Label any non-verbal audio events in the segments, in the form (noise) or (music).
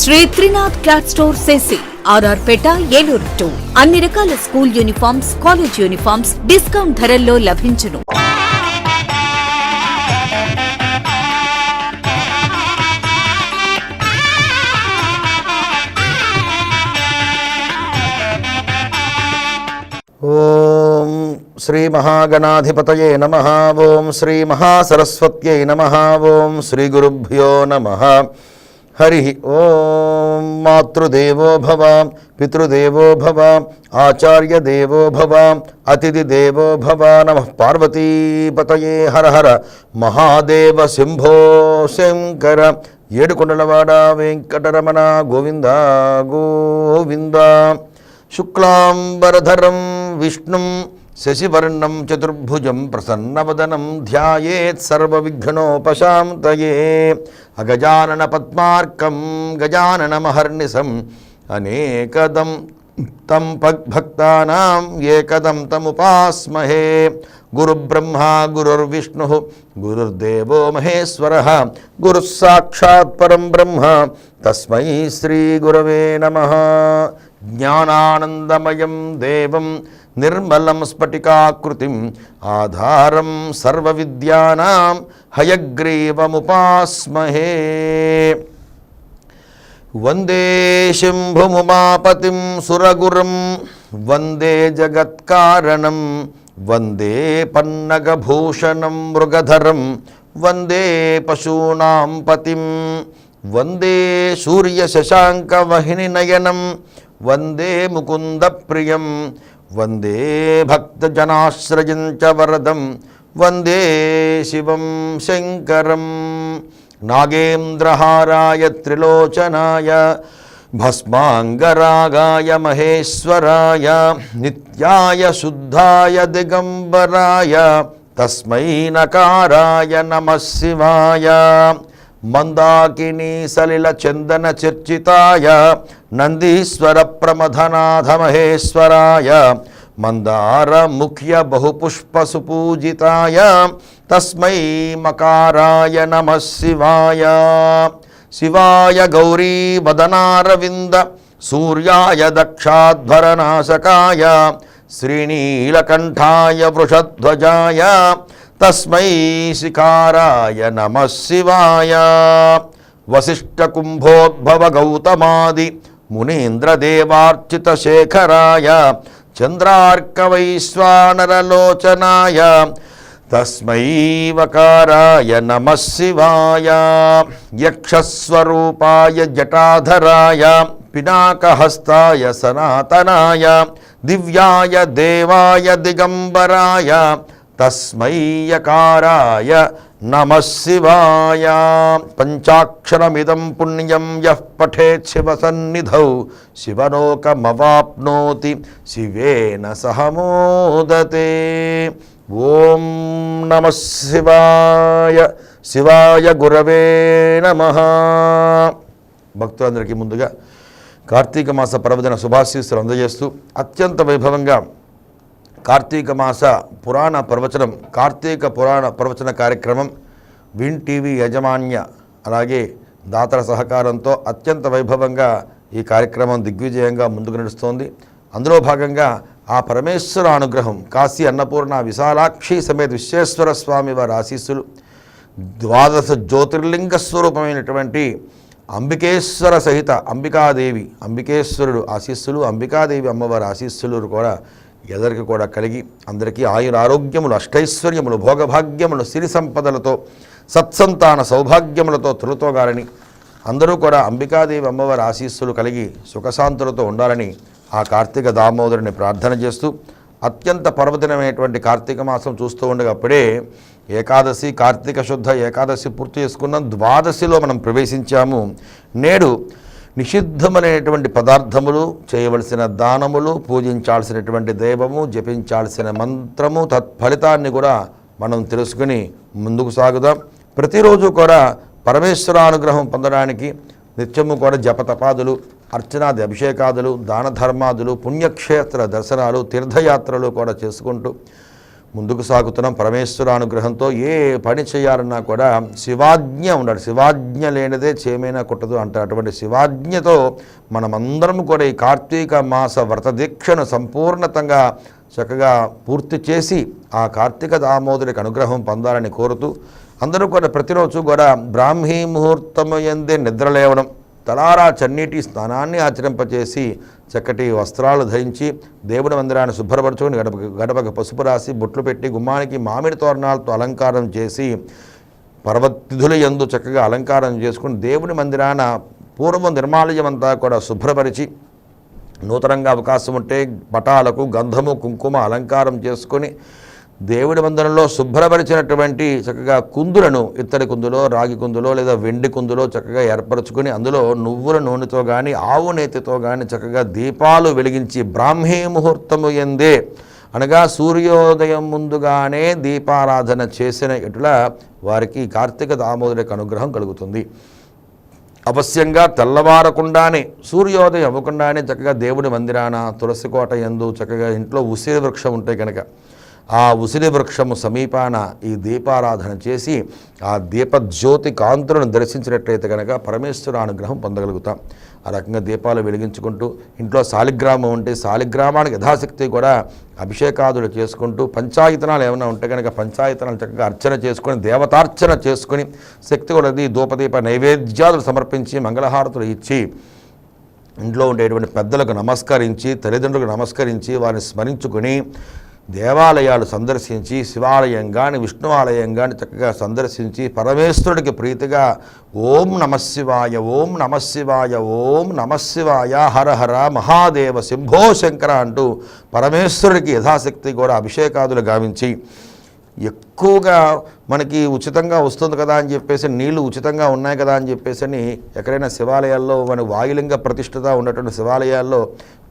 Shri Trinath cloth store సేసి R R Peta Eluru two. అన్ని రకాల school uniforms college uniforms discount ధరల్లో లభించును. ఓం శ్రీ మహాగణాధిపతయే నమ. ఓం శ్రీ మహాసరస్వత్యై నమ. ఓం శ్రీ గురుభ్యో నమ. హరి ఓం మాతృదేవో భవ పితృదేవో భవ ఆచార్య దేవో భవ అతిథి దేవో భవ నమ. పార్వతీపతయే హర హర మహాదేవ శంభో శంకర ఏడుకొండలవాడ వెంకటరమణ గోవింద గోవింద. శుక్లాంబరధరం విష్ణుం శశివర్ణం చతుర్భుజం ప్రసన్నవదనం ధ్యాయేత్ సర్వవిఘ్నోపశాంతయే. అగజానన పద్మార్కం గజాననమహర్నిశం అనేకదం తం భక్తానాం ఏకదం తముపాస్మహే. గురుబ్రహ్మా గురుర్విష్ణు గురుర్దేవో మహేశ్వర గురుస్సాక్షాత్ పరం బ్రహ్మ. తస్మై శ్రీ గురవే నమ. జ్ఞానానందమయం దేవం నిర్మలం స్ఫటికాకృతిం ఆధారం సర్వవిద్యానాం హయగ్రీవముపాస్మహే. వందే శంభుముమాపతిం సురగురం వందే జగత్కారణం వందే పన్నగభూషణం మృగధరం వందే పశూనాం పతిం వందే సూర్యశశాంకవహినినయనం వందే ముకుంద ప్రియం వందే భక్తజనాశ్రయించ వరదం వందే శివం శంకరం. నాగేంద్రహారాయ త్రిలోచనాయ భస్మాంగరాగాయ మహేశ్వరాయ నిత్యాయ శుద్ధాయ దిగంబరాయ తస్మై నకారాయ నమ శివాయ. మందాకినీ సలిల చందన చర్చితాయ నందీశ్వర ప్రమథనాథ మహేశ్వరాయ మందార ముఖ్య బహుపుష్ప సుపూజితాయ తస్మై మకారాయ నమ శివాయ. శివాయ గౌరీ వదనారవింద సూర్యాయ దక్షాధ్వరనాశకాయ శ్రీనీలకంఠాయ వృషధ్వజాయ తస్మై శిఖారాయ నమ శివాయ. వశిష్ఠకుంభోద్భవ గౌతమాది మునీంద్రదేవార్చిత శేఖరాయ చంద్రార్కవైశ్వానరలోచనాయ. తస్మైవకారాయ నమ శివాయ. యక్షస్వరూపాయ జటాధరాయ. పినాకహస్తాయ సనాతనాయ. దివ్యాయ దేవాయ దిగంబరాయ. తస్మైయకారాయ నమ శివాయ. పంచాక్షరమిదం పుణ్యం యః పఠేత్ శివసన్నిధౌ శివలోకమవాప్నోతి శివేన సహమోదతే ఓం నమ శివాయ. శివాయ గురవే నమ. భక్తులందరికీ ముందుగా కార్తీక మాస పర్వదిన శుభాశీస్సులు అందజేస్తూ అత్యంత వైభవంగా కార్తీక మాస పురాణ ప్రవచనం కార్తీక పురాణ ప్రవచన కార్యక్రమం విన్ టీవీ యాజమాన్య అలాగే దాతల సహకారంతో అత్యంత వైభవంగా ఈ కార్యక్రమం దిగ్విజయంగా ముందుకు నడుస్తోంది. అందులో భాగంగా ఆ పరమేశ్వర అనుగ్రహం కాశీ అన్నపూర్ణ విశాలాక్షి సమేత విశ్వేశ్వర స్వామి వారి ఆశీస్సులు ద్వాదశ జ్యోతిర్లింగ స్వరూపమైనటువంటి అంబికేశ్వర సహిత అంబికాదేవి అంబికేశ్వరుడు ఆశీస్సులు అంబికాదేవి అమ్మవారి ఆశీస్సులు కూడా ఎదరికి కూడా కలిగి అందరికీ ఆయుర ఆరోగ్యములు అష్టైశ్వర్యములు భోగభాగ్యములు సిరి సంపదలతో సత్సంతాన సౌభాగ్యములతో తొలుతోగాలని అందరూ కూడా అంబికాదేవి అమ్మవారి ఆశీస్సులు కలిగి సుఖశాంతులతో ఉండాలని ఆ కార్తీక దామోదరుని ప్రార్థన చేస్తూ అత్యంత పర్వదినమైనటువంటి కార్తీక మాసం చూస్తూ ఉండగప్పుడే ఏకాదశి కార్తీక శుద్ధ ఏకాదశి పూర్తి చేసుకున్న ద్వాదశిలో మనం ప్రవేశించాము. నేడు నిషిద్ధమనేటువంటి పదార్థములు చేయవలసిన దానములు పూజించాల్సినటువంటి దైవము జపించాల్సిన మంత్రము తత్ఫలితాన్ని కూడా మనం తెలుసుకుని ముందుకు సాగుదాం. ప్రతిరోజు కూడా పరమేశ్వరానుగ్రహం పొందడానికి నిత్యము కూడా జపతపాదులు అర్చనాది అభిషేకాదులు దాన ధర్మాదులు పుణ్యక్షేత్ర దర్శనాలు తీర్థయాత్రలు కూడా చేసుకుంటూ ముందుకు సాగుతున్నాం పరమేశ్వర అనుగ్రహంతో ఏ పని చేయాలన్నా కూడా శివాజ్ఞ ఉండాలి. శివాజ్ఞ లేనిదే చేమైనా కుట్టదు అంటారు. అటువంటి శివాజ్ఞతో మనమందరం కూడా ఈ కార్తీక మాస వ్రత దీక్షను సంపూర్ణతంగా చక్కగా పూర్తి చేసి ఆ కార్తీక దామోదరికి అనుగ్రహం పొందాలని కోరుతూ అందరూ కూడా ప్రతిరోజు కూడా బ్రాహ్మీ ముహూర్తము ఎందే నిద్ర లేవడం తలారా చన్నీటి స్నానాన్ని ఆచరింపచేసి చక్కటి వస్త్రాలు ధరించి దేవుడి మందిరాన్ని శుభ్రపరచుకొని గడప గడపకు పసుపు రాసి బొట్లు పెట్టి గుమ్మానికి మామిడి తోరణాలతో అలంకారం చేసి పర్వతిథుల యందు చక్కగా అలంకారం చేసుకుని దేవుడి మందిరాన పూర్వం నిర్మాలయం అంతా కూడా శుభ్రపరిచి నూతనంగా అవకాశం ఉంటే పటాలకు గంధము కుంకుమ అలంకారం చేసుకొని దేవుడి మందిరంలో శుభ్రపరిచినటువంటి చక్కగా కుందులను ఇత్తడి కుందులో రాగి కుందులో లేదా వెండి కుందులో చక్కగా ఏర్పరచుకొని అందులో నువ్వుల నూనెతో కానీ ఆవు నేతితో కానీ చక్కగా దీపాలు వెలిగించి బ్రాహ్మీ ముహూర్తము ఎందే అనగా సూర్యోదయం ముందుగానే దీపారాధన చేసిన ఇటుల వారికి కార్తీక దామోదరికి అనుగ్రహం కలుగుతుంది. అవశ్యంగా తెల్లవారకుండానే సూర్యోదయం అవ్వకుండానే చక్కగా దేవుడి మందిరాన తులసి కోట ఎందు చక్కగా ఇంట్లో ఉసిరి వృక్షం ఉంటే కనుక ఆ ఉసిరి వృక్షము సమీపాన ఈ దీపారాధన చేసి ఆ దీపజ్యోతి కాంతులను దర్శించినట్లయితే కనుక పరమేశ్వర అనుగ్రహం పొందగలుగుతాం. ఆ రకంగా దీపాలు వెలిగించుకుంటూ ఇంట్లో శాలిగ్రామం ఉంటే శాలిగ్రామానికి యథాశక్తి కూడా అభిషేకాదులు చేసుకుంటూ పంచాయతనాలు ఏమైనా ఉంటే కనుక పంచాయతనాలు చక్కగా అర్చన చేసుకొని దేవతార్చన చేసుకొని శక్తి కొలది ధూపదీప నైవేద్యాలు సమర్పించి మంగళహారతులు ఇచ్చి ఇంట్లో ఉండేటువంటి పెద్దలకు నమస్కరించి తల్లిదండ్రులకు నమస్కరించి వారిని స్మరించుకొని దేవాలయాలు సందర్శించి శివాలయం కానీ విష్ణు ఆలయం కానీ చక్కగా సందర్శించి పరమేశ్వరుడికి ప్రీతిగా ఓం నమశివాయ ఓం నమశివాయ ఓం నమశివాయ హరహర మహాదేవ శంభో శంకర అంటూ పరమేశ్వరుడికి యథాశక్తి కూడా అభిషేకాదులు గావించి ఎక్కువగా మనకి ఉచితంగా వస్తుంది కదా అని చెప్పేసి నీళ్ళు ఉచితంగా ఉన్నాయి కదా అని చెప్పేసి అని ఎక్కడైనా శివాలయాల్లో మన వాయులింగ ప్రతిష్టత ఉన్నటువంటి శివాలయాల్లో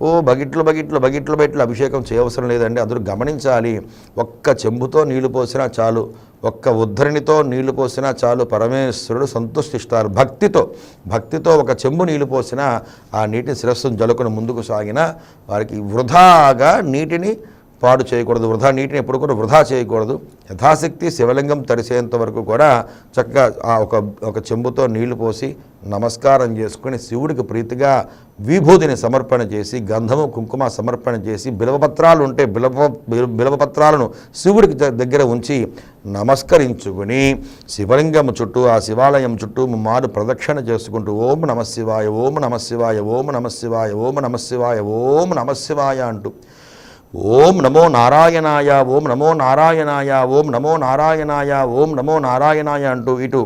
ఓ బగిట్లు బగిట్లు బగిట్లు బయట్లు అభిషేకం చేయవసరం లేదండి. అందరూ గమనించాలి ఒక్క చెంబుతో నీళ్ళు పోసినా చాలు ఒక్క ఉద్ధరణితో నీళ్ళు పోసినా చాలు పరమేశ్వరుడు సంతుష్టిస్తారు. భక్తితో భక్తితో ఒక చెంబు నీళ్ళు పోసినా ఆ నీటిని శిరస్సును జలుకుని ముందుకు సాగిన వారికి వృధాగా నీటిని పాడు చేయకూడదు వృధా నీటిని ఎప్పుడు కూడా వృధా చేయకూడదు. యథాశక్తి శివలింగం తరిసేంత వరకు కూడా చక్కగా ఆ ఒక ఒక చెంబుతో నీళ్ళు పోసి నమస్కారం చేసుకుని శివుడికి ప్రీతిగా విభూతిని సమర్పణ చేసి గంధము కుంకుమ సమర్పణ చేసి బిలవపత్రాలు ఉంటే బిలవ బిలవపత్రాలను శివుడికి దగ్గర ఉంచి నమస్కరించుకుని శివలింగం చుట్టూ ఆ శివాలయం చుట్టూ మారు ప్రదక్షిణ చేసుకుంటూ ఓం నమశివాయ ఓం నమశివాయ ఓం నమశివాయ ఓం నమశివాయ ఓం నమశివాయ అంటూ ఓం నమో నారాయణాయ ఓం నమో నారాయణాయ ఓం నమో నారాయణాయ ఓం నమో నారాయణాయ అంటూ ఇటు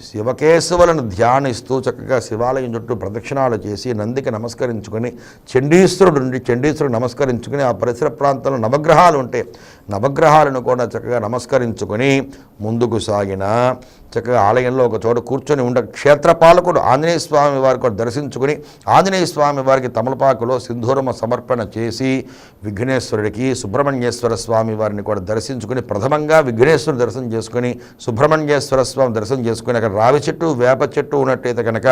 శివకేశవులను ధ్యానిస్తూ చక్కగా శివాలయం చుట్టూ ప్రదక్షిణాలు చేసి నందికి నమస్కరించుకొని చండీశ్వరుడు నుండి చండీశ్వరుడు నమస్కరించుకుని ఆ పరిసర ప్రాంతంలో నవగ్రహాలు ఉంటే నవగ్రహాలను కూడా చక్కగా నమస్కరించుకొని ముందుకు సాగిన చక్కగా ఆలయంలో ఒక చోట కూర్చొని ఉండ క్షేత్రపాలకుడు ఆంజనేయ స్వామి వారి కూడా దర్శించుకుని ఆంజనేయ స్వామి వారికి తమలపాకులో సింధూరమ సమర్పణ చేసి విఘ్నేశ్వరుడికి సుబ్రహ్మణ్యేశ్వర స్వామి వారిని కూడా దర్శించుకుని ప్రథమంగా విఘ్నేశ్వరుడు దర్శనం చేసుకుని సుబ్రహ్మణ్యేశ్వర స్వామి దర్శనం చేసుకుని అక్కడ రావి చెట్టు వేప చెట్టు ఉన్నట్టయితే కనుక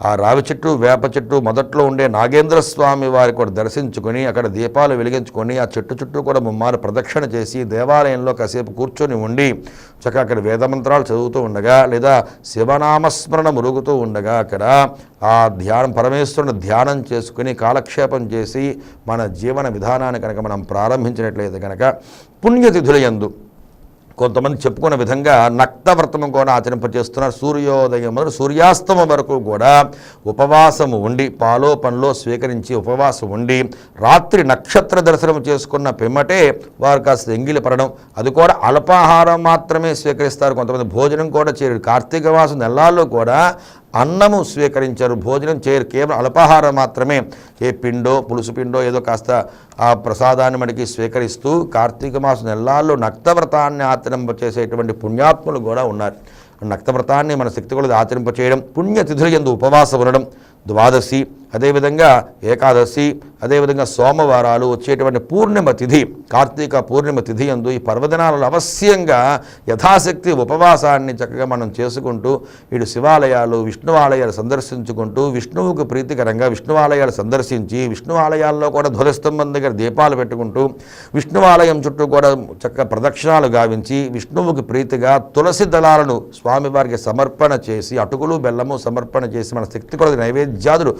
ఆ రావి చెట్టు వేప చెట్టు మొదట్లో ఉండే నాగేంద్ర స్వామి వారి కూడా దర్శించుకొని అక్కడ దీపాలు వెలిగించుకొని ఆ చెట్టు చుట్టూ కూడా ముమ్మారు ప్రదక్షిణ చేసి దేవాలయంలో కాసేపు కూర్చొని ఉండి చక్కగా అక్కడ వేదమంత్రాలు చదువుతూ ఉండగా లేదా శివనామస్మరణ మురుగుతూ ఉండగా అక్కడ ఆ ధ్యానం పరమేశ్వరుని ధ్యానం చేసుకుని కాలక్షేపం చేసి మన జీవన విధానాన్ని కనుక మనం ప్రారంభించినట్లయితే కనుక పుణ్యతిథులయందు కొంతమంది చెప్పుకున్న విధంగా నక్తవ్రతము కూడా ఆచరింపచేస్తున్నారు. సూర్యోదయం మొదలు సూర్యాస్తమం వరకు కూడా ఉపవాసము ఉండి పాలో పనిలో స్వీకరించి ఉపవాసం ఉండి రాత్రి నక్షత్ర దర్శనం చేసుకున్న పిమ్మటే వారు కాస్త ఎంగిలి పడడం. అది కూడా అల్పాహారం మాత్రమే స్వీకరిస్తారు. కొంతమంది భోజనం కూడా చేయరు. కార్తీక మాసం నెలల్లో కూడా అన్నము స్వీకరించరు భోజనం చేయరు. కేవలం అల్పాహారం మాత్రమే. ఏ పిండో పులుసు పిండో ఏదో కాస్త ఆ ప్రసాదాన్ని మనకి స్వీకరిస్తూ కార్తీక మాస నెలల్లో నక్తవ్రతాన్ని ఆచరింపచేసేటువంటి పుణ్యాత్ములు కూడా ఉన్నారు. నక్తవ్రతాన్ని మన శక్తి కొలది ఆచరింపచేయడం పుణ్యతిథుల ఎందు ఉపవాసం ఉండడం ద్వాదశి అదేవిధంగా ఏకాదశి అదేవిధంగా సోమవారాలు వచ్చేటువంటి పూర్ణిమ తిథి కార్తీక పూర్ణిమ తిథి అందు ఈ పర్వదినాలలో అవశ్యంగా యథాశక్తి ఉపవాసాన్ని చక్కగా మనం చేసుకుంటూ ఇటు శివాలయాలు విష్ణు ఆలయాలు సందర్శించుకుంటూ విష్ణువుకు ప్రీతికరంగా విష్ణు ఆలయాలు సందర్శించి విష్ణు ఆలయాల్లో కూడా ధ్వజస్తంభం దగ్గర దీపాలు పెట్టుకుంటూ విష్ణు ఆలయం చుట్టూ కూడా చక్కగా ప్రదక్షిణాలు గావించి విష్ణువుకి ప్రీతిగా తులసి దళాలను స్వామివారికి సమర్పణ చేసి అటుకులు బెల్లము సమర్పణ చేసి మన శక్తి కొలది నైవేద్యాదులు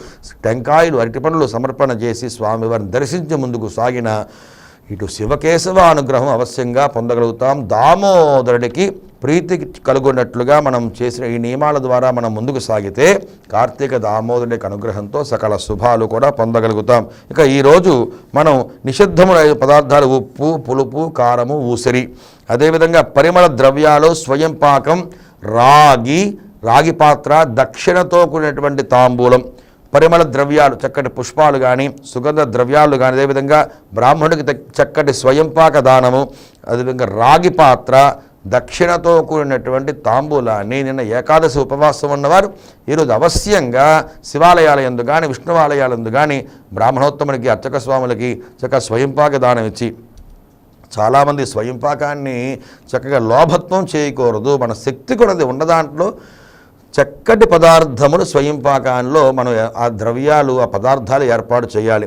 టెంకాయలు అరటిపండ్లు సమర్పణ చేసి స్వామివారిని దర్శించే ముందుకు సాగిన ఇటు శివకేశవ అనుగ్రహం అవశ్యంగా పొందగలుగుతాం. దామోదరుడికి ప్రీతి కలుగున్నట్లుగా మనం చేసిన ఈ నియమాల ద్వారా మనం ముందుకు సాగితే కార్తీక దామోదరుడి అనుగ్రహంతో సకల శుభాలు కూడా పొందగలుగుతాం. ఇక ఈరోజు మనం నిషిద్ధముల పదార్థాలు ఉప్పు పులుపు కారము ఊసిరి. అదేవిధంగా పరిమళ ద్రవ్యాలు స్వయం పాకం రాగి రాగి పాత్ర దక్షిణతో కూడినటువంటి తాంబూలం పరిమళ ద్రవ్యాలు చక్కటి పుష్పాలు కానీ సుగంధ ద్రవ్యాలు కానీ అదేవిధంగా బ్రాహ్మణుడికి చక్కటి స్వయంపాక దానము అదేవిధంగా రాగి పాత్ర దక్షిణతో కూడినటువంటి తాంబూలాన్ని నిన్న ఏకాదశి ఉపవాసం ఉన్నవారు ఈరోజు అవశ్యంగా శివాలయాల ఎందు కానీ విష్ణువాలయాలందు కానీ బ్రాహ్మణోత్తమునికి అర్చక స్వాములకి చక్కగా స్వయంపాక దానం ఇచ్చి చాలామంది స్వయంపాకాన్ని చక్కగా లోభత్వం చేయకూడదు మన శక్తి కూడా ఉన్నదాంట్లో చక్కటి పదార్థములు స్వయంపాకాల్లో మనం ఆ ద్రవ్యాలు ఆ పదార్థాలు ఏర్పాటు చేయాలి.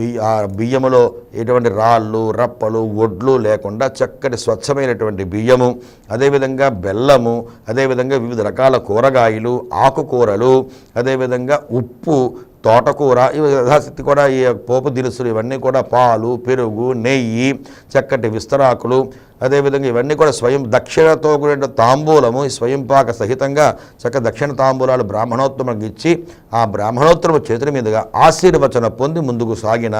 బియ్య ఆ బియ్యములో ఎటువంటి రాళ్ళు రప్పలు ఒడ్లు లేకుండా చక్కటి స్వచ్ఛమైనటువంటి బియ్యము అదేవిధంగా బెల్లము అదేవిధంగా వివిధ రకాల కూరగాయలు ఆకుకూరలు అదేవిధంగా ఉప్పు తోటకూర ఇవి యథాశక్తి కూడా ఈ పోపు దినుసులు ఇవన్నీ కూడా పాలు పెరుగు నెయ్యి చక్కటి విస్తరాకులు అదేవిధంగా ఇవన్నీ కూడా స్వయం దక్షిణతో కూడిన తాంబూలము ఈ స్వయంపాక సహితంగా చక్క దక్షిణ తాంబూలాలు బ్రాహ్మణోత్తములకు ఇచ్చి ఆ బ్రాహ్మణోత్తమ చేతుల మీదుగా ఆశీర్వచన పొంది ముందుకు సాగిన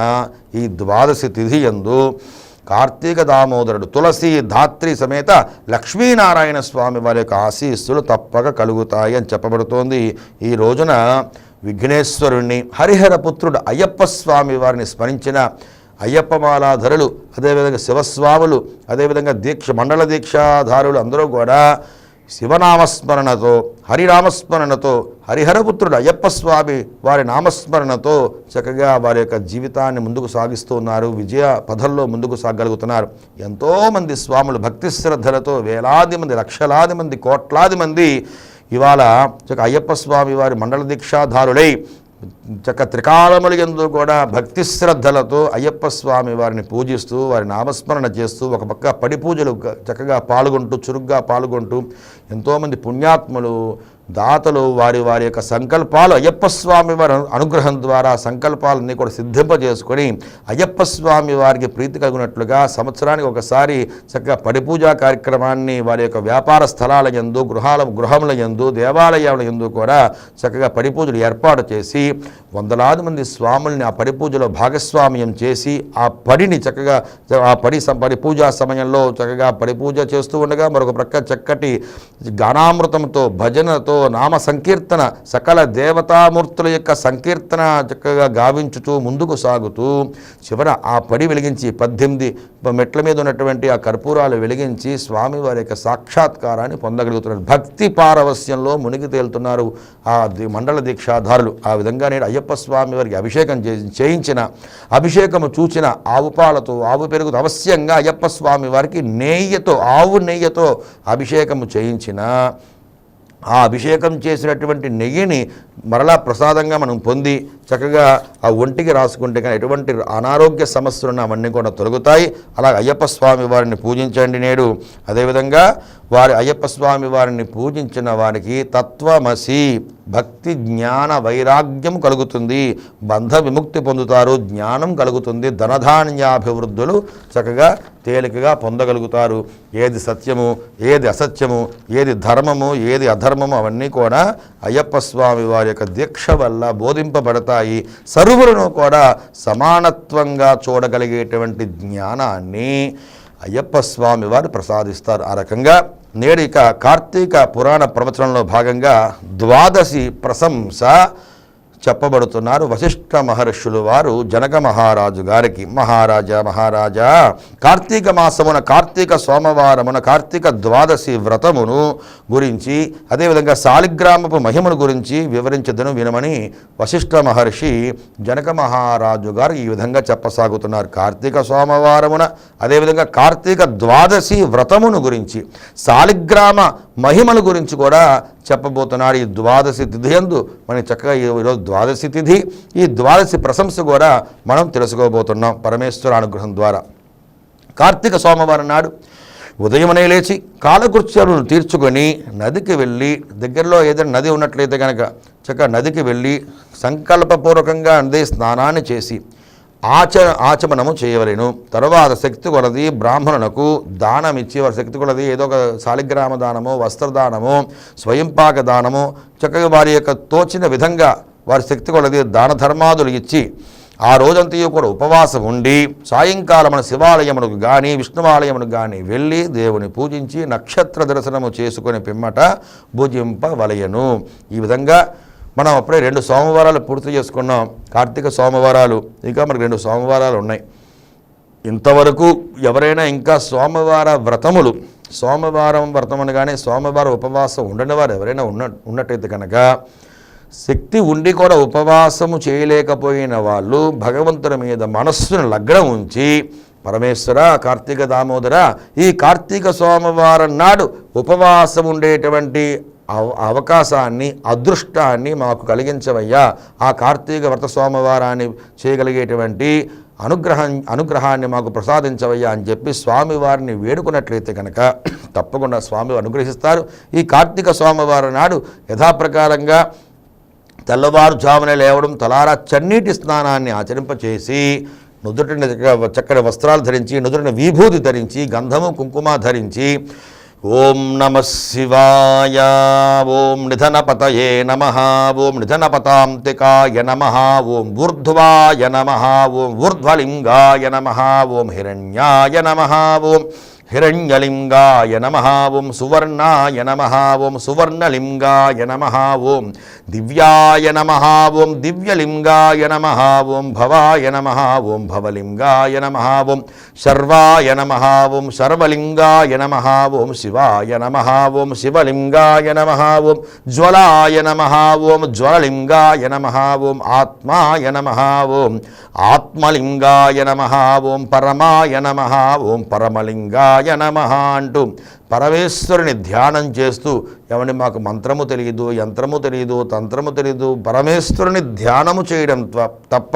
ఈ ద్వాదశి తిథి యందు కార్తీక దామోదరుడు తులసి ధాత్రి సమేత లక్ష్మీనారాయణ స్వామి వారి యొక్క ఆశీస్సులు తప్పక కలుగుతాయి అని చెప్పబడుతోంది. ఈ రోజున విఘ్నేశ్వరుణ్ణి హరిహర పుత్రుడు అయ్యప్ప స్వామి వారిని స్మరించిన అయ్యప్పమాలాధరులు అదేవిధంగా శివస్వాములు అదేవిధంగా దీక్ష మండల దీక్షాధారులు అందరూ కూడా శివనామస్మరణతో హరినామస్మరణతో హరిహరపుత్రుడు అయ్యప్ప స్వామి వారి నామస్మరణతో చక్కగా వారి యొక్క జీవితాన్ని ముందుకు సాగిస్తూ ఉన్నారు విజయ పథంలో ముందుకు సాగలుగుతున్నారు. ఎంతోమంది స్వాములు భక్తి శ్రద్ధలతో వేలాది మంది లక్షలాది మంది కోట్లాది మంది ఇవాళ అయ్యప్ప స్వామి వారి మండల దీక్షాధారులై చక్క త్రికాలములు ఎందు కూడా భక్తి శ్రద్ధలతో అయ్యప్ప స్వామి వారిని పూజిస్తూ వారి నామస్మరణ చేస్తూ ఒక పక్క పడి పూజలు చక్కగా పాల్గొంటూ చురుగ్గా పాల్గొంటూ ఎంతోమంది పుణ్యాత్ములు దాతలు వారి వారి యొక్క సంకల్పాలు అయ్యప్ప స్వామి వారి అనుగ్రహం ద్వారా సంకల్పాలన్నీ కూడా సిద్ధింపజేసుకొని అయ్యప్ప స్వామి వారికి ప్రీతి కలిగినట్లుగా సంవత్సరానికి ఒకసారి చక్కగా పడిపూజా కార్యక్రమాన్ని వారి యొక్క వ్యాపార స్థలాల యందు గృహాల గృహముల యందు దేవాలయాల యందు కూడా చక్కగా పడిపూజలు ఏర్పాటు చేసి వందలాది మంది స్వాముల్ని ఆ పడిపూజలో భాగస్వామ్యం చేసి ఆ పడిని చక్కగా ఆ పడి సం- సమయంలో చక్కగా పడిపూజ చేస్తూ ఉండగా మరొక ప్రక్క చక్కటి గానామృతంతో భజనతో నామ సంకీర్తన సకల దేవతామూర్తుల యొక్క సంకీర్తన చక్కగా గావించుతూ ముందుకు సాగుతూ చివర ఆ పడి వెలిగించి పద్దెనిమిది మెట్ల మీద ఉన్నటువంటి ఆ కర్పూరాలు వెలిగించి స్వామివారి యొక్క సాక్షాత్కారాన్ని పొందగలుగుతున్నారు. భక్తి పారవస్యంలో మునిగి తేలుతున్నారు ఆ మండల దీక్షాధారులు. ఆ విధంగా నేను అయ్యప్ప స్వామి వారికి అభిషేకం చేయించిన అభిషేకము చూచిన ఆవు పాలతో ఆవు పెరుగుతో అవశ్యంగా అయ్యప్ప స్వామి వారికి నెయ్యితో ఆవు నెయ్యితో అభిషేకము చేయించిన ఆ అభిషేకం చేసినటువంటి నెయ్యిని మరలా ప్రసాదంగా మనం పొంది చక్కగా ఆ ఒంటికి రాసుకుంటే కానీ ఎటువంటి అనారోగ్య సమస్యలు అవన్నీ కూడా తొలగుతాయి. అలాగే అయ్యప్ప స్వామి వారిని పూజించండి నేడు. అదేవిధంగా వారి అయ్యప్ప స్వామి వారిని పూజించిన వారికి తత్వమసి భక్తి జ్ఞాన వైరాగ్యం కలుగుతుంది. బంధ విముక్తి పొందుతారు జ్ఞానం కలుగుతుంది ధనధాన్యాభివృద్ధులు చక్కగా తేలికగా పొందగలుగుతారు. ఏది సత్యము ఏది అసత్యము ఏది ధర్మము ఏది అధర్మము అవన్నీ కూడా అయ్యప్ప స్వామి వారి యొక్క దీక్ష వల్ల బోధింపబడతాయి. సరువులను కూడా సమానత్వంగా చూడగలిగేటువంటి జ్ఞానాన్ని అయ్యప్ప స్వామి వారు ప్రసాదిస్తారు. ఆ రకంగా నేడు ఇక కార్తీక పురాణ ప్రవచనంలో భాగంగా ద్వాదశి ప్రశంస చెప్పబడుతున్నారు. వశిష్ఠ మహర్షులు వారు జనక మహారాజు గారికి మహారాజా మహారాజా కార్తీక మాసమున కార్తీక సోమవారమున కార్తీక ద్వాదశి వ్రతమును గురించి అదేవిధంగా శాలిగ్రామపు మహిమను గురించి వివరించదను వినమని వశిష్ఠ మహర్షి జనక మహారాజు గారు ఈ విధంగా చెప్పసాగుతున్నారు. కార్తీక సోమవారమున అదేవిధంగా కార్తీక ద్వాదశి వ్రతమును గురించి శాలిగ్రామ మహిమల గురించి కూడా చెప్పబోతున్నాడు ఈ ద్వాదశి తిథి ఎందు మనకి చక్కగా ఈ- ఈరోజు ద్వాదశి తిథి ఈ ద్వాదశి ప్రశంస కూడా మనం తెలుసుకోబోతున్నాం పరమేశ్వర అనుగ్రహం ద్వారా. కార్తీక సోమవారం నాడు ఉదయమనే లేచి కాలకృత్యాలను తీర్చుకొని నదికి వెళ్ళి దగ్గరలో ఏదైనా నది ఉన్నట్లయితే కనుక చక్కగా నదికి వెళ్ళి సంకల్పపూర్వకంగా నది స్నానాన్ని చేసి ఆచ ఆచమనము చేయవలెను. తర్వాత శక్తి కొలది బ్రాహ్మణులకు దానం ఇచ్చి వారి శక్తి కొలది ఏదో ఒక శాలిగ్రామ దానము వస్త్రదానము స్వయంపాక దానము చక్కగా వారి యొక్క తోచిన విధంగా వారి శక్తి కొలది దాన ధర్మాదులు ఇచ్చి ఆ రోజంతయు కూడా ఉపవాసం ఉండి సాయంకాలమున శివాలయమునకు కానీ విష్ణువాలయమునకు కానీ వెళ్ళి దేవుని పూజించి నక్షత్ర దర్శనము చేసుకుని పిమ్మట భుజింపవలయను ఈ విధంగా మనం అప్పుడే రెండు సోమవారాలు పూర్తి చేసుకున్నాం. కార్తీక సోమవారాలు ఇంకా మనకు రెండు సోమవారాలు ఉన్నాయి. ఇంతవరకు ఎవరైనా ఇంకా సోమవార వ్రతములు సోమవారం వ్రతం అనగానే సోమవారం ఉపవాసం ఉండని వారు ఎవరైనా ఉన్న ఉన్నట్టయితే కనుక శక్తి ఉండి కూడా ఉపవాసము చేయలేకపోయిన వాళ్ళు భగవంతుని మీద మనస్సును లగ్నం ఉంచి పరమేశ్వర కార్తీక దామోదర ఈ కార్తీక సోమవారం నాడు ఉపవాసం ఉండేటువంటి అవకాశాన్ని అదృష్టాన్ని మాకు కలిగించవయ్యా. ఆ కార్తీక వ్రత సోమవారాన్ని చేయగలిగేటువంటి అనుగ్రహం అనుగ్రహాన్ని మాకు ప్రసాదించవయ్యా అని చెప్పి స్వామివారిని వేడుకున్నట్లయితే కనుక తప్పకుండా స్వామి అనుగ్రహిస్తారు. ఈ కార్తీక సోమవారం నాడు యథాప్రకారంగా తెల్లవారుజామున లేవడం తలారా చన్నీటి స్నానాన్ని ఆచరింపచేసి నుదుటిని చక్కటి వస్త్రాలు ధరించి నుదుటిని విభూతి ధరించి గంధము కుంకుమ ధరించి ఓం నమ శివాయ ఓం నిధనపతయే నమ ఓం నిధనపతాంతికాయ నమ ఓం ఊర్ధ్వాయ నమ ఓం ఊర్ధ్వలింగాయ నమ ఓం హిరణ్యాయ నమ ఓం హిరణ్యలింగాయ నమ ఓం సువర్ణాయ నమ ఓం సువర్ణలింగాయ నమ ఓం దివ్యాయ నమ ఓం దివ్యలింగాయ నమ ఓం భవాయ నమ ఓం భవలింగాయ నమ ఓం శర్వాయ నమ ఓం శర్వలింగాయ నమ ఓం శివాయ నమ ఓం శివలింగాయ నమ ఓం శివాయ నమ అంటూ పరమేశ్వరుని ధ్యానం చేస్తూ ఏమండి మాకు మంత్రము తెలియదు యంత్రము తెలియదు తంత్రము తెలియదు పరమేశ్వరుని ధ్యానము చేయడం త్వ- తప్ప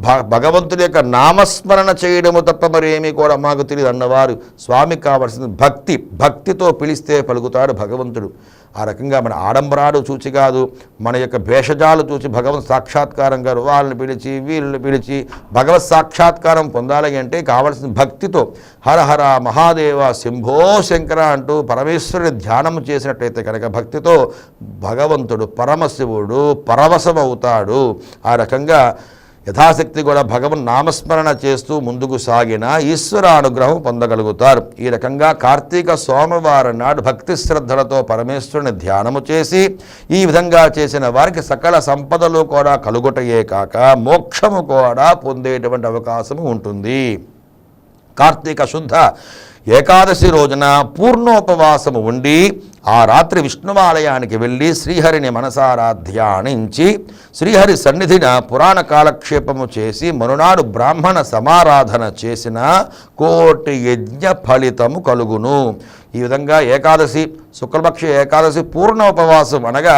భ భగవంతుడి యొక్క నామస్మరణ చేయడము తప్ప మరేమీ కూడా మాకు తెలియదు అన్నవారు స్వామికి కావలసిన భక్తి భక్తితో పిలిస్తే పలుకుతాడు భగవంతుడు. ఆ రకంగా మన ఆడంబరాలు చూచి కాదు మన యొక్క భేషజాలు చూసి భగవత్ సాక్షాత్కారం గారు వాళ్ళని పిలిచి వీళ్ళని పిలిచి భగవత్ సాక్షాత్కారం పొందాలి అంటే కావలసిన భక్తితో హర హర మహాదేవ శంభో శంకర అంటూ పరమేశ్వరుని ధ్యానం చేసినట్టయితే కనుక భక్తితో భగవంతుడు పరమశివుడు పరవశమవుతాడు. ఆ రకంగా యథాశక్తి కూడా భగవన్ నామస్మరణ చేస్తూ ముందుకు సాగిన ఈశ్వర అనుగ్రహం పొందగలుగుతారు. ఈ రకంగా కార్తీక సోమవారం నాడు భక్తి శ్రద్ధలతో పరమేశ్వరుని ధ్యానము చేసి ఈ విధంగా చేసిన వారికి సకల సంపదలు కూడా కలుగుటయే కాక మోక్షము కూడా పొందేటువంటి అవకాశము ఉంటుంది. కార్తీక శుద్ధ. ఏకాదశి రోజున పూర్ణోపవాసము ఉండి ఆ రాత్రి విష్ణువాలయానికి వెళ్ళి శ్రీహరిని మనసారా ధ్యానించి శ్రీహరి సన్నిధిన పురాణ కాలక్షేపము చేసి మరునాడు బ్రాహ్మణ సమారాధన చేసిన కోటి యజ్ఞ ఫలితము కలుగును. ఈ విధంగా ఏకాదశి శుక్లపక్ష ఏకాదశి పూర్ణ ఉపవాసం అనగా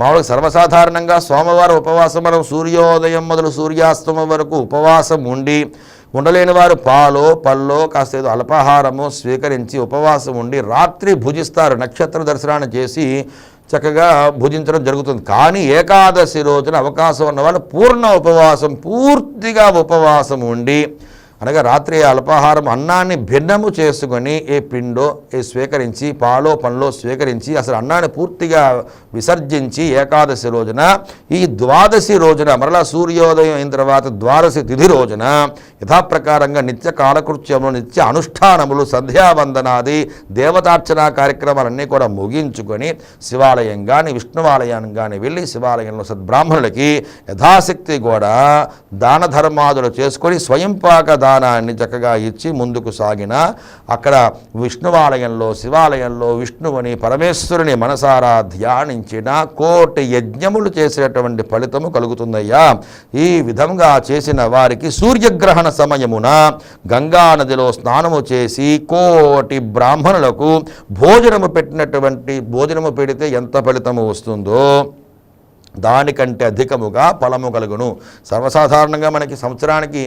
మామూలుగా సర్వసాధారణంగా సోమవారం ఉపవాసం మనం సూర్యోదయం మొదలు సూర్యాస్తమం వరకు ఉపవాసం ఉండి ఉండలేని వారు పాలో పల్లో కాస్త ఏదో అల్పాహారము స్వీకరించి ఉపవాసం ఉండి రాత్రి భుజిస్తారు నక్షత్ర దర్శనాన్ని చేసి చక్కగా భుజించడం జరుగుతుంది. కానీ ఏకాదశి రోజున అవకాశం ఉన్న వాళ్ళు పూర్ణ ఉపవాసం పూర్తిగా ఉపవాసం ఉండి అనగా రాత్రి అల్పాహారం అన్నాన్ని భిన్నము చేసుకొని ఏ పిండో ఏ స్వీకరించి పాలో పండ్లో స్వీకరించి అసలు అన్నాన్ని పూర్తిగా విసర్జించి ఏకాదశి రోజున ఈ ద్వాదశి రోజున మరలా సూర్యోదయం అయిన తర్వాత ద్వాదశి తిథి రోజున యథాప్రకారంగా నిత్య కాలకృత్యములు నిత్య అనుష్ఠానములు సంధ్యావందనాది దేవతార్చన కార్యక్రమాలన్నీ కూడా ముగించుకొని శివాలయం కానీ విష్ణువాలయం కానీ వెళ్ళి శివాలయంలో సద్బ్రాహ్మణులకి యథాశక్తి కూడా దాన ధర్మాదులు చేసుకొని స్వయంపాక దానాన్ని చక్కగా ఇచ్చి ముందుకు సాగిన అక్కడ విష్ణువాలయంలో శివాలయంలో విష్ణువుని పరమేశ్వరుని మనసారా ధ్యానించిన కోటి యజ్ఞములు చేసేటువంటి ఫలితము కలుగుతుందయ్యా. ఈ విధంగా చేసిన వారికి సూర్యగ్రహణ సమయమున గంగా నదిలో స్నానము చేసి కోటి బ్రాహ్మణులకు భోజనము పెట్టినటువంటి భోజనము పెడితే ఎంత ఫలితము వస్తుందో దానికంటే అధికముగా ఫలము కలుగును. సర్వసాధారణంగా మనకి సంవత్సరానికి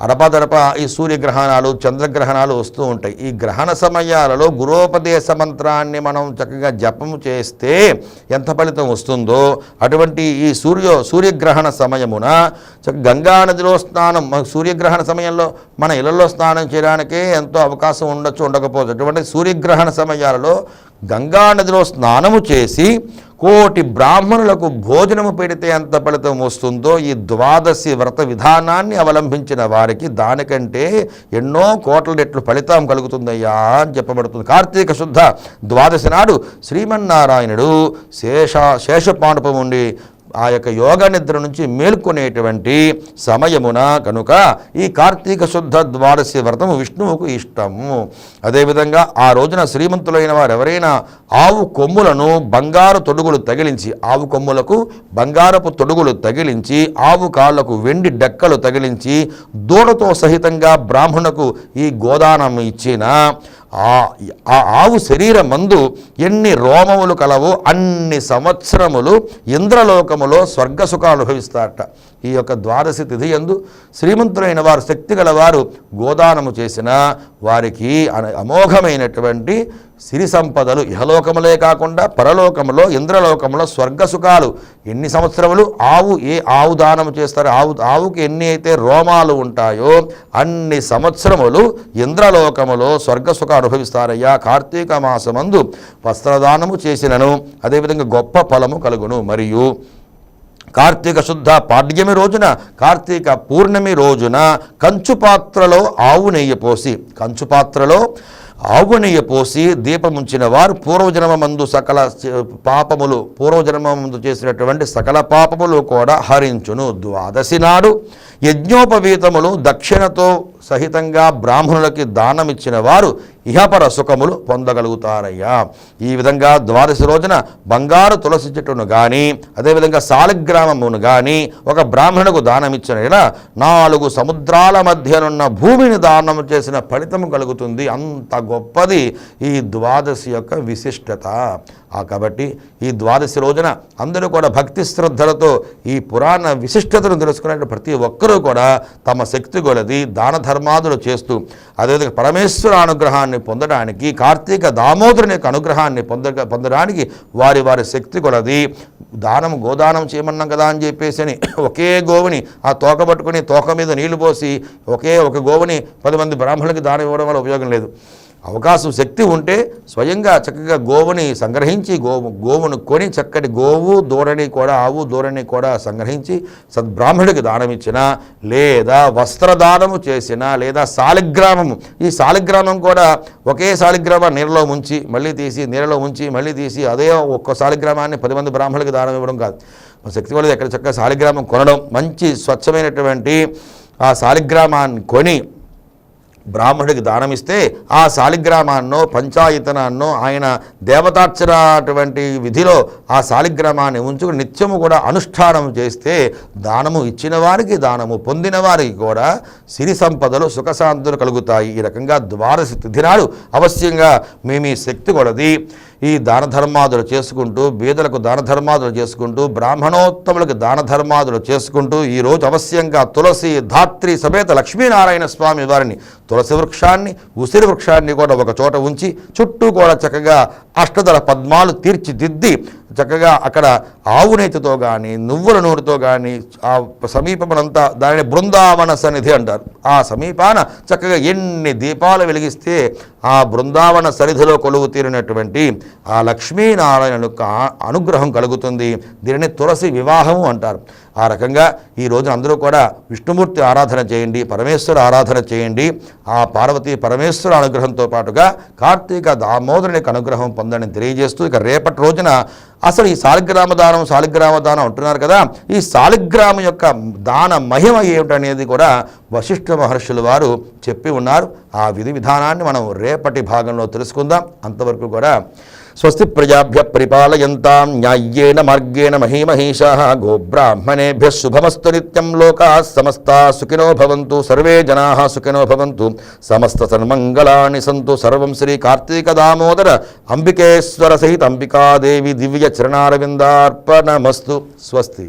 అడపదడప ఈ సూర్యగ్రహణాలు చంద్రగ్రహణాలు వస్తూ ఉంటాయి. ఈ గ్రహణ సమయాలలో గురోపదేశ మంత్రాన్ని మనం చక్కగా జపము చేస్తే ఎంత ఫలితం వస్తుందో అటువంటి ఈ సూర్య సూర్యగ్రహణ సమయమున గంగా నదిలో స్నానం సూర్యగ్రహణ సమయంలో మన ఇళ్ళలో స్నానం చేయడానికే ఎంతో అవకాశం ఉండొచ్చు ఉండకపోవచ్చు. అటువంటి సూర్యగ్రహణ సమయాలలో గంగా నదిలో స్నానము చేసి కోటి బ్రాహ్మణులకు భోజనము పెడితే ఎంత ఫలితం వస్తుందో ఈ ద్వాదశి వ్రత విధానాన్ని అవలంబించిన వారికి దానికంటే ఎన్నో కోట్ల రెట్లు ఫలితం కలుగుతుందయ్యా అని చెప్పబడుతుంది. కార్తీక శుద్ధ ద్వాదశి నాడు శ్రీమన్నారాయణుడు శేష శేషపాండపం ఉండి ఆ యొక్క యోగ నిద్ర నుంచి మేల్కొనేటువంటి సమయమున కనుక ఈ కార్తీక శుద్ధ ద్వాదశి వ్రతము విష్ణువుకు ఇష్టము. అదేవిధంగా ఆ రోజున శ్రీమంతులైన వారు ఎవరైనా ఆవు కొమ్ములను బంగారు తొడుగులు తగిలించి ఆవు కొమ్ములకు బంగారపు తొడుగులు తగిలించి ఆవు కాళ్ళకు వెండి డెక్కలు తగిలించి దూడతో సహితంగా బ్రాహ్మణకు ఈ గోదానం ఇచ్చిన ఆ ఆ ఆవు శరీరం మందు ఎన్ని రోమములు కలవో అన్ని సంవత్సరములు ఇంద్రలోకములో స్వర్గసుఖాలు అనుభవిస్తారట. ఈ యొక్క ద్వాదశి తిథి ఎందు శ్రీమంతులైన వారు శక్తి గలవారు గోదానము చేసిన వారికి అమోఘమైనటువంటి సిరి సంపదలు ఇహలోకములే కాకుండా పరలోకములో ఇంద్రలోకములో స్వర్గసుఖాలు ఎన్ని సంవత్సరములు ఆవు ఏ ఆవు దానము చేస్తారు? ఆవు ఆవుకి ఎన్ని అయితే రోమాలు ఉంటాయో అన్ని సంవత్సరములు ఇంద్రలోకములో స్వర్గసుఖ అనుభవిస్తారయ్యా. కార్తీక మాసమందు వస్త్రదానము చేసినను. అదేవిధంగా గొప్ప ఫలము కలుగును. మరియు కార్తీక శుద్ధ పాడ్యమి రోజున కార్తీక పూర్ణమి రోజున కంచు పాత్రలో ఆవు నెయ్యి పోసి కంచు పాత్రలో ఆవు నెయ్యి పోసి దీపముంచిన వారు పూర్వజన్మమందు సకల పాపములు పూర్వజన్మ మందు చేసినటువంటి సకల పాపములు కూడా హరించును. ద్వాదశి నాడు యజ్ఞోపవీతములు దక్షిణతో సహితంగా బ్రాహ్మణులకి దానమిచ్చిన వారు ఇహపర సుఖములు పొందగలుగుతారయ్యా. ఈ విధంగా ద్వాదశి రోజున బంగారు తులసి చెట్టును కానీ అదేవిధంగా సాలగ్రామమును కానీ ఒక బ్రాహ్మణుకు దానమిచ్చిన ఇలా నాలుగు సముద్రాల మధ్యనున్న భూమిని దానం చేసిన ఫలితం కలుగుతుంది. అంత గొప్పది ఈ ద్వాదశి యొక్క విశిష్టత. కాబట్టి ఈ ద్వాదశి రోజున అందరూ కూడా భక్తి శ్రద్ధలతో ఈ పురాణ విశిష్టతను తెలుసుకునే ప్రతి ఒక్కరూ కూడా తమ శక్తి కొలది దాన ధర్మాదులు చేస్తూ అదేవిధంగా పరమేశ్వర అనుగ్రహాన్ని పొందడానికి కార్తీక దామోదరుని యొక్క అనుగ్రహాన్ని పొంద పొందడానికి వారి వారి శక్తి కొలది. దానం గోదానం చేయమన్నాం కదా అని చెప్పేసి అని (coughs) ఒకే గోవుని ఆ తోక పట్టుకుని తోక మీద నీళ్ళు పోసి ఒకే ఒక గోవుని పది మంది బ్రాహ్మణులకి దానం ఇవ్వడం వల్ల ఉపయోగం లేదు. అవకాశం శక్తి ఉంటే స్వయంగా చక్కగా గోవుని సంగ్రహించి గోవు గోవును కొని చక్కటి గోవు దూడని కూడా ఆవు దూడని కూడా సంగ్రహించి సద్బ్రాహ్మణుడికి దానం లేదా వస్త్రదానము చేసినా లేదా సాలిగ్రామము ఈ శాలిగ్రామం కూడా ఒకే శాలిగ్రామం నీళ్ళలో ఉంచి మళ్ళీ తీసి నీళ్ళలో ఉంచి మళ్ళీ తీసి అదే ఒక్క శాలిగ్రామాన్ని పది మంది బ్రాహ్మణులకు దానం ఇవ్వడం కాదు. శక్తి వల్ల ఎక్కడ చక్కగా శాలిగ్రామం కొనడం మంచి స్వచ్ఛమైనటువంటి ఆ శాలిగ్రామాన్ని కొని బ్రాహ్మణుడికి దానం ఇస్తే ఆ శాలిగ్రామాన్నో పంచాయతనాన్నో ఆయన దేవతార్చన అటువంటి విధిలో ఆ శాలిగ్రామాన్ని ఉంచుకుని నిత్యము కూడా అనుష్ఠానం చేస్తే దానము ఇచ్చిన వారికి దానము పొందిన వారికి కూడా సిరి సంపదలు సుఖశాంతులు కలుగుతాయి. ఈ రకంగా ద్వాదశి తిథి నాడు అవశ్యంగా మేము ఈ శక్తి కొలది. ఈ దాన ధర్మాదులు చేసుకుంటూ బీదలకు దాన ధర్మాదులు చేసుకుంటూ బ్రాహ్మణోత్తములకు దాన ధర్మాదులు చేసుకుంటూ ఈరోజు అవశ్యంగా తులసి ధాత్రి సమేత లక్ష్మీనారాయణ స్వామి వారిని తులసి వృక్షాన్ని ఉసిరి వృక్షాన్ని కూడా ఒక చోట ఉంచి చుట్టూ కూడా చక్కగా అష్టదళ పద్మాలు తీర్చిదిద్ది చక్కగా అక్కడ ఆవునేతితో కానీ నువ్వుల నూనెతో కానీ ఆ సమీపమునంతా దానిని బృందావన సన్నిధి అంటారు. ఆ సమీపాన చక్కగా ఎన్ని దీపాలు వెలిగిస్తే ఆ బృందావన సన్నిధిలో కొలువు తీరినటువంటి ఆ లక్ష్మీనారాయణ యొక్క అనుగ్రహం కలుగుతుంది. దీనిని తులసి వివాహము అంటారు. ఆ రకంగా ఈ రోజున అందరూ కూడా విష్ణుమూర్తి ఆరాధన చేయండి పరమేశ్వర ఆరాధన చేయండి. ఆ పార్వతి పరమేశ్వర అనుగ్రహంతో పాటుగా కార్తీక దామోదరుని యొక్క అనుగ్రహం పొందని తెలియజేస్తూ ఇక రేపటి రోజున అసలు ఈ శాలిగ్రామ దానం శాలిగ్రామ దానం అంటున్నారు కదా ఈ శాలిగ్రామ యొక్క దాన మహిమ ఏమిటనేది కూడా వశిష్ఠ మహర్షులు వారు చెప్పి ఉన్నారు. ఆ విధి విధానాన్ని మనం రేపటి భాగంలో తెలుసుకుందాం. అంతవరకు కూడా స్వస్తి ప్రజాభ్య పరిపాలయంతాం న్యాయ్యేన మార్గేణ మహీమహీషా గోబ్రాహ్మణేభ్య శుభమస్తు నిత్యం లోకా సమస్త సుఖినో భవంతు సర్వే జనా సుఖినో భవంతు సమస్త సన్మంగళాని సంతు సర్వం శ్రీ కార్తీక దామోదర అంబికేశ్వర సహిత అంబికాదేవి దివ్య చరణారవిందార్పణమస్తు స్వస్తి